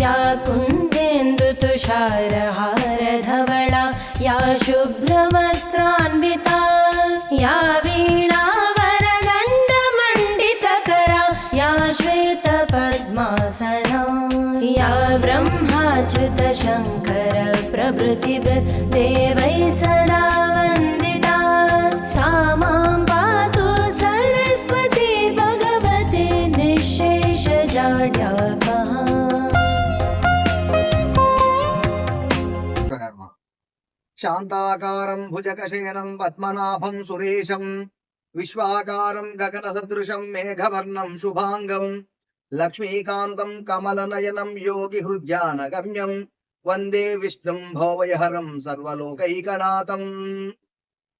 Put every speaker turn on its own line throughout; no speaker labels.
या कुन्देन्दुतुषारहारधवला या शुभ्रवस्त्रान्विता या वीणावरदण्डमण्डितकरा या श्वेतपद्मासना या ब्रह्माच्युतशङ्कर प्रभृतिभिर्देवैः सदा वन्दिता। सा मां पातु सरस्वती भगवती निःशेषजाड्यापहा
శాంతాకారం భుజకశయనం పద్మనాభం సురేశం విశ్వాకారం గగన సదృశం మేఘవర్ణం శుభాంగం లక్ష్మీకాంతం కమలనయనం యోగి హృద్యానగమ్యం వందే విష్ణుం భోవయహరం సర్వలోకైకనాథం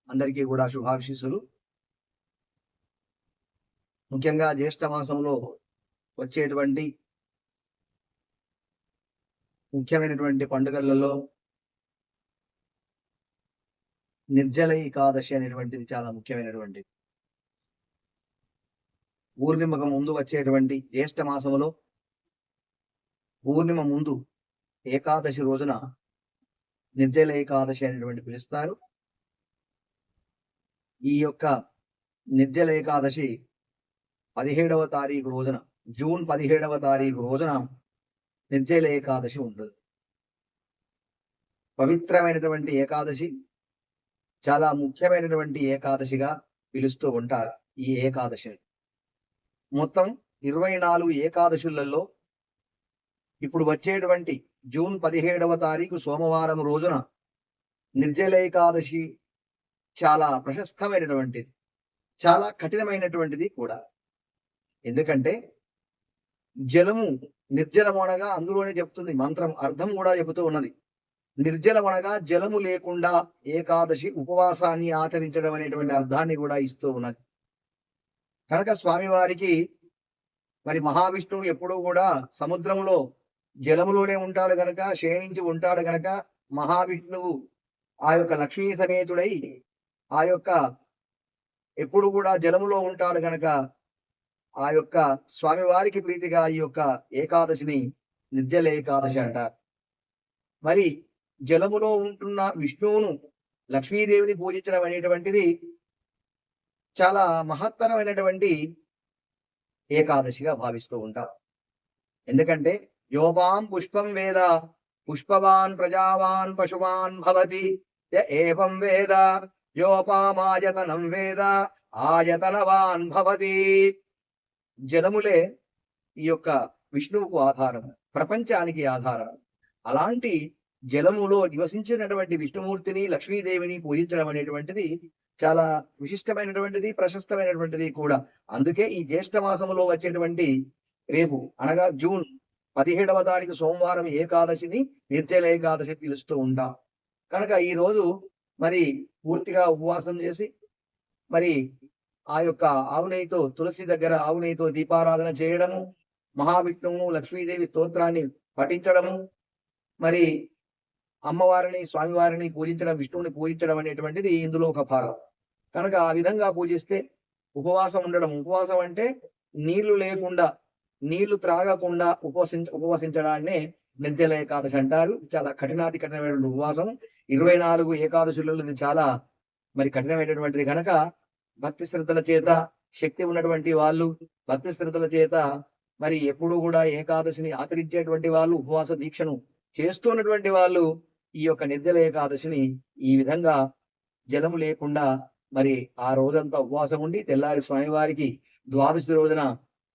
అందరికీ కూడా శుభాశీసులు ముఖ్యంగా జ్యేష్ఠ మాసంలో వచ్చేటువంటి ముఖ్యమైనటువంటి పండుగలలో నిర్జల ఏకాదశి అనేటువంటిది చాలా ముఖ్యమైనటువంటిది. పూర్ణిమకు ముందు వచ్చేటువంటి జ్యేష్ఠ మాసములో పూర్ణిమ ముందు ఏకాదశి రోజున నిర్జల ఏకాదశి అనేటువంటి పిలుస్తారు. ఈ యొక్క నిర్జల ఏకాదశి పదిహేడవ తారీఖు రోజున జూన్ పదిహేడవ తారీఖు రోజున నిర్జల ఏకాదశి ఉంటుంది. పవిత్రమైనటువంటి ఏకాదశి చాలా ముఖ్యమైనటువంటి ఏకాదశిగా పిలుస్తూ ఉంటారు ఈ ఏకాదశిని. మొత్తం ఇరవై నాలుగు ఏకాదశులలో ఇప్పుడు వచ్చేటువంటి జూన్ పదిహేడవ తారీఖు సోమవారం రోజున నిర్జల ఏకాదశి చాలా ప్రశస్తమైనటువంటిది చాలా కఠినమైనటువంటిది కూడా. ఎందుకంటే జలము నిర్జలము అనగా అందులోనే చెప్తుంది మంత్రం అర్థం కూడా చెబుతూ ఉన్నది. నిర్జలమనగా జలము లేకుండా ఏకాదశి ఉపవాసాన్ని ఆచరించడం అనేటువంటి అర్థాన్ని కూడా ఇస్తూ ఉన్నది. కనుక స్వామివారికి మరి మహావిష్ణువు ఎప్పుడూ కూడా సముద్రంలో జలములోనే ఉంటాడు గనక క్షీణించి ఉంటాడు గనక మహావిష్ణువు ఆ యొక్క లక్ష్మీ సమేతుడై ఆ యొక్క ఎప్పుడు కూడా జలములో ఉంటాడు గనక ఆ యొక్క స్వామివారికి ప్రీతిగా ఈ యొక్క ఏకాదశిని నిర్జల ఏకాదశి అంటారు. మరి జలములో ఉంటున్న విష్ణువును లక్ష్మీదేవిని పూజించడం అనేటువంటిది చాలా మహత్తరమైనటువంటి ఏకాదశిగా భావిస్తూ ఉంటాం. ఎందుకంటే యోపాం పుష్పం వేద పుష్పవాన్ ప్రజావాన్ పశువాన్ భవతి య ఏవం వేద యోపామాయతనం వేద ఆయతనవాన్ భవతి. జలములే ఈ యొక్క విష్ణువుకు ఆధారం ప్రపంచానికి ఆధారం. అలాంటి జలములో నివసించినటువంటి విష్ణుమూర్తిని లక్ష్మీదేవిని పూజించడం అనేటువంటిది చాలా విశిష్టమైనటువంటిది ప్రశస్తమైనటువంటిది కూడా. అందుకే ఈ జ్యేష్ఠ మాసములో వచ్చేటువంటి రేపు అనగా జూన్ పదిహేడవ తారీఖు సోమవారం ఏకాదశిని నిర్జల ఏకాదశి పిలుస్తూ ఉంటాం. కనుక ఈ రోజు మరి పూర్తిగా ఉపవాసం చేసి మరి ఆ యొక్క ఆవునేయితో తులసి దగ్గర ఆవునేయితో దీపారాధన చేయడము మహావిష్ణువు లక్ష్మీదేవి స్తోత్రాన్ని పఠించడము మరి అమ్మవారిని స్వామివారిని పూజించడం విష్ణువుని పూజించడం అనేటువంటిది ఇందులో ఒక భాగం. కనుక ఆ విధంగా పూజిస్తే ఉపవాసం ఉండడం ఉపవాసం అంటే నీళ్ళు లేకుండా నీళ్ళు త్రాగకుండా ఉపవసించ ఉపవసించడాన్నే నిర్జల ఏకాదశి అంటారు. ఇది చాలా కఠినాతి కఠినమైనటువంటి ఉపవాసం. ఇరవై నాలుగు ఏకాదశులలో ఇది చాలా మరి కఠినమైనటువంటిది. కనుక భక్తి శ్రద్ధల చేత శక్తి ఉన్నటువంటి వాళ్ళు భక్తి శ్రద్ధల చేత మరి ఎప్పుడు కూడా ఏకాదశిని ఆచరించేటువంటి వాళ్ళు ఉపవాస దీక్షను చేస్తున్నటువంటి వాళ్ళు ఈ యొక్క నిర్జల ఏకాదశిని ఈ విధంగా జలము లేకుండా మరి ఆ రోజంతా ఉపవాసం ఉండి తెల్లారి స్వామివారికి ద్వాదశి రోజున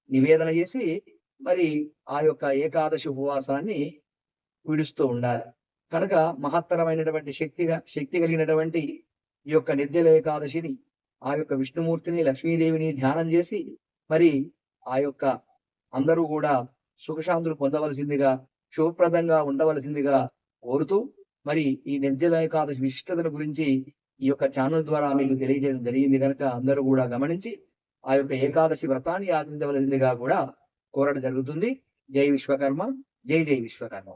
నివేదన చేసి మరి ఆ యొక్క ఏకాదశి ఉపవాసాన్ని విడుస్తూ ఉండాలి. కనుక మహత్తరమైనటువంటి శక్తిగా శక్తి కలిగినటువంటి ఈ యొక్క నిర్జల ఏకాదశిని ఆ యొక్క విష్ణుమూర్తిని లక్ష్మీదేవిని ధ్యానం చేసి మరి ఆ యొక్క అందరూ కూడా సుఖశాంతులు పొందవలసిందిగా శుభప్రదంగా ఉండవలసిందిగా కోరుతూ మరి ఈ నిర్జల ఏకాదశి విశిష్టతల గురించి ఈ యొక్క ఛానల్ ద్వారా మీకు తెలియజేయడం జరిగింది కనుక అందరూ కూడా గమనించి ఆ యొక్క ఏకాదశి వ్రతాన్ని ఆచరించవలసిందిగా కూడా కోరడం జరుగుతుంది. జై విశ్వకర్మ జై జై విశ్వకర్మ.